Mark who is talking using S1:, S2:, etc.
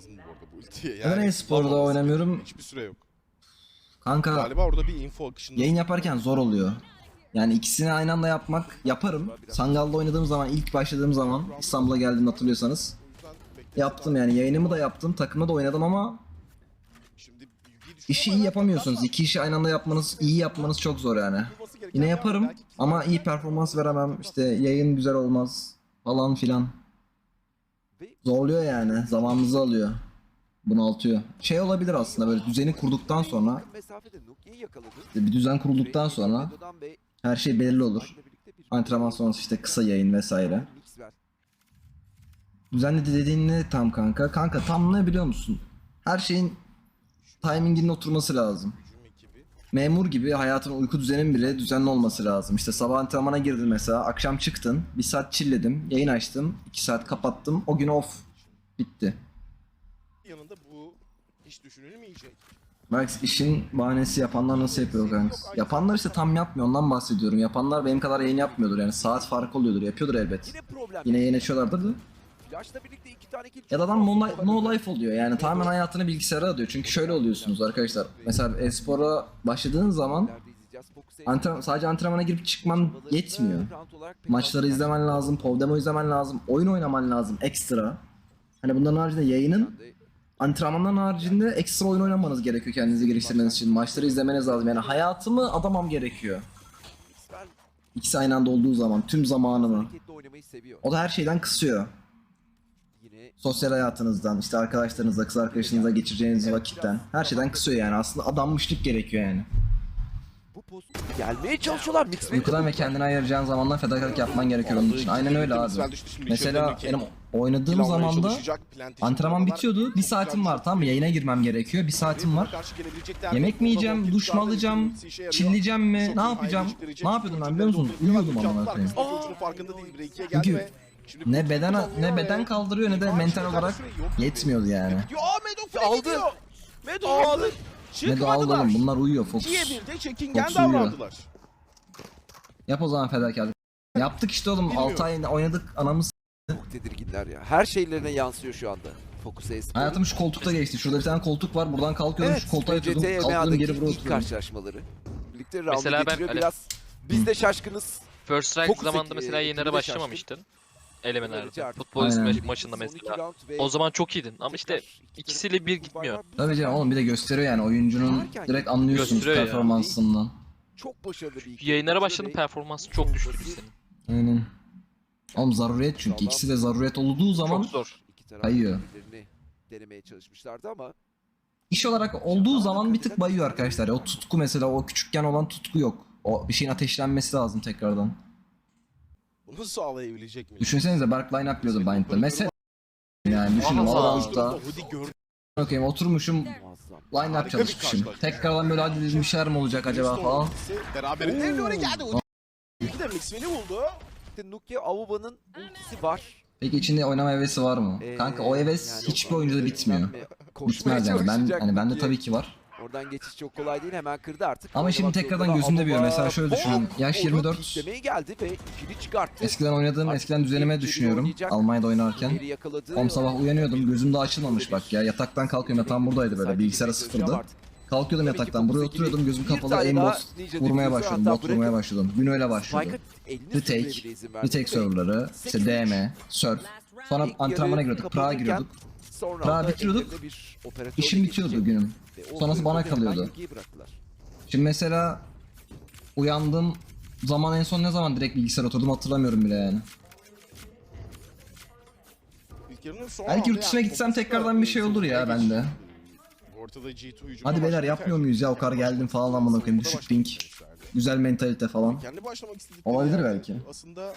S1: lazım bu arada bu ultiye.
S2: Neden e-sporda
S1: kullanmaması
S2: oynamıyorum?
S1: Hiçbir süre yok.
S2: Kanka
S1: Galiba orada bir info akışında.
S2: yayın yaparken zor oluyor. Yani ikisini aynı anda yapmak yaparım. Sangal'da oynadığım zaman ilk başladığım zaman İstanbul'a geldiğimde hatırlıyorsanız yaptım yani yayınımı da yaptım takımda da oynadım ama
S1: Şimdi
S2: işi
S1: ama
S2: iyi yapamıyorsunuz. İki işi aynı anda yapmanız iyi yapmanız çok zor yani.
S1: Yapılması gereken
S2: Yine yaparım
S1: Belki
S2: ama iyi performans veremem. İşte yayın güzel olmaz falan filan. Zorluyor yani. Zamanınızı alıyor. Bunaltıyor. Şey olabilir aslında böyle düzeni kurduktan sonra işte bir düzen kurulduktan sonra her şey belirli olur. Antrenman sonrası işte kısa yayın vesaire. Düzenli dediğin ne tam kanka? Kanka tam ne biliyor musun? Her şeyin timinginin oturması lazım. Memur gibi hayatın uyku düzenin bile düzenli olması lazım. İşte sabah antrenmana girdin mesela, akşam çıktın, bir saat chillledim, yayın açtım, iki saat kapattım, o gün off. Bitti.
S1: Yanında bu hiç düşünülmeyecek.
S2: Bak işin bahanesi yapanlar nasıl yapıyor kanka? Yapanlar işte tam yapmıyor ondan bahsediyorum. Yapanlar benim kadar yayın yapmıyordur yani saat farkı oluyordur, yapıyordur elbet.
S3: Yine
S2: yayın açıyorlardır da.
S3: Flash'la birlikte iki tane kill.
S2: Ya da adam no, no life oluyor yani tamamen hayatını bilgisayara adıyor. Çünkü şöyle oluyorsunuz arkadaşlar. Mesela e-spora başladığın zaman antren sadece antrenmana girip çıkman yetmiyor. Maçları izlemen lazım, Povdemo izlemen lazım, oyun oynaman lazım ekstra. Hani bunların haricinde yayının, antrenmanların haricinde ekstra oyun oynamanız gerekiyor kendinizi geliştirmeniz için. Maçları izlemeniz lazım. Yani hayatımı adamam gerekiyor. İkisi aynı anda olduğu zaman, tüm zamanımı. O da her şeyden kısıyor. Sosyal hayatınızdan, işte arkadaşlarınızla, kız arkadaşınızla geçireceğiniz vakitten. Her şeyden kısıyor yani. Aslında adammışlık gerekiyor yani.
S3: gelmeye çalışıyorlar.
S2: Uykudan ve kendine ayıracağın zamandan fedakarlık yapman gerekiyor onun için. Aynen öyle abi. Mesela benim oynadığım zamanda antrenman bitiyordu. Bir saatim var tamam mı? Yayına girmem gerekiyor. Bir saatim var. Yemek mi yiyeceğim, duş mu alacağım, çilleyeceğim mi, ne yapacağım? Ne yapıyordum ben biliyor musun? Uyuyordum
S1: geldi
S2: Çünkü
S1: şimdi
S2: Ne beden ne beden kaldırıyor ne de mental olarak yetmiyordu yani.
S1: Ya Medo
S3: Aldı.
S1: aldı. Medo aldı.
S2: Ne de aldı oğlum bunlar uyuyor Fox.
S1: 2'ye 1'de çekingen
S2: Fox uyuyor.
S1: davrandılar.
S2: Yap o zaman fedakarlık. Yaptık işte oğlum 6 ay oynadık anamız.
S3: çok tedirginler ya. Her şeylerine yansıyor şu anda. Focus Espor.
S2: Hayatım şu koltukta geçti. Şurada bir tane koltuk var. Buradan kalkıyordum
S3: Evet,
S2: şu koltuğa yatıyordum.
S3: EMEA'daki
S2: geri buraya
S3: ilk
S2: oturuyordum.
S3: karşılaşmaları. Birlikte round'u
S4: Mesela ben
S3: getiriyor
S4: hani-
S3: biraz. Biz de şaşkınız.
S4: First Strike
S3: Focus
S4: zamanında mesela yayınlara
S3: de
S4: başlamamıştın. Elemelerde. Futbol
S2: Aynen.
S4: maçında mesela. O zaman çok iyiydin ama işte ikisiyle bir gitmiyor.
S2: Tabii canım oğlum bir de gösteriyor yani oyuncunun direkt
S4: Gösteriyor ya.
S2: performansından.
S3: Çok başarılı bir ikili.
S4: Yayınlara
S3: ve
S4: performansı çok düştü senin.
S2: Aynen. Oğlum zaruriyet çünkü ikisi de zaruriyet olduğu zaman
S4: Çok zor.
S3: iki taraf
S2: kayıyor.
S3: birbirlerini denemeye çalışmışlardı ama
S2: iş olarak olduğu zaman bir tık bayıyor arkadaşlar. O tutku mesela o küçükken olan tutku yok. O bir şeyin ateşlenmesi lazım tekrardan.
S1: Bunu sağlayabilecek mi?
S2: Düşünsenize Berk line up diyordu Bind'de. Mesela yani düşünün. Valorant'ta bakayım oturmuşum line up
S1: bir
S2: çalışmışım. Tekrardan böyle hadi dedim bir şeyler mi olacak acaba falan.
S1: Beraberinde evlere geldi. İki de Mixwell'i buldu.
S3: Nuke Avuba'nın ultisi var.
S2: Peki içinde oynama hevesi var mı?
S3: Ee,
S2: Kanka o heves
S3: yani
S2: hiçbir oyuncuda bitmiyor. Bitmez yani. Ben hani bende tabii ki var.
S3: Oradan geçiş çok kolay değil hemen kırdı artık.
S2: Ama şimdi tekrardan gözümde büyüyor. Mesela şöyle düşünün. Yaş
S3: onu
S2: 24.
S3: piklemeye geldi ve ikili çıkarttı.
S2: Eskiden oynadığım eskiden düzenime düşünüyorum. Almanya'da oynarken. Om sabah uyanıyordum gözüm daha açılmamış bak ya. Yataktan kalkıyorum yatağım buradaydı böyle bilgisayara sıfırdı. Kalkıyordum yataktan buraya oturuyordum gözüm kapalı
S3: tane
S2: aim
S3: daha
S2: bot
S3: Ninja
S2: vurmaya başladım. Bot vurmaya başladım. Gün öyle başladı. Retake. Retake serverları, işte DM, surf. Sonra antrenmana giriyorduk,
S3: kapanırken
S2: giriyorduk.
S3: Sonra
S2: Prag'a
S3: da
S2: bitiriyorduk.
S3: bir
S2: İşim bitiyordu günüm. Sonrası bana kalıyordu. Şimdi mesela uyandığım zaman en son ne zaman direkt bilgisayara oturdum hatırlamıyorum bile yani. Belki yurt dışına gitsem tekrardan bir şey olur ya bende.
S1: Ortada G2 hücumuna
S2: Hadi beyler yapmıyor muyuz ya o kadar geldim falan amına koyayım düşük ping. Güzel mentalite falan. Olabilir belki.
S1: Aslında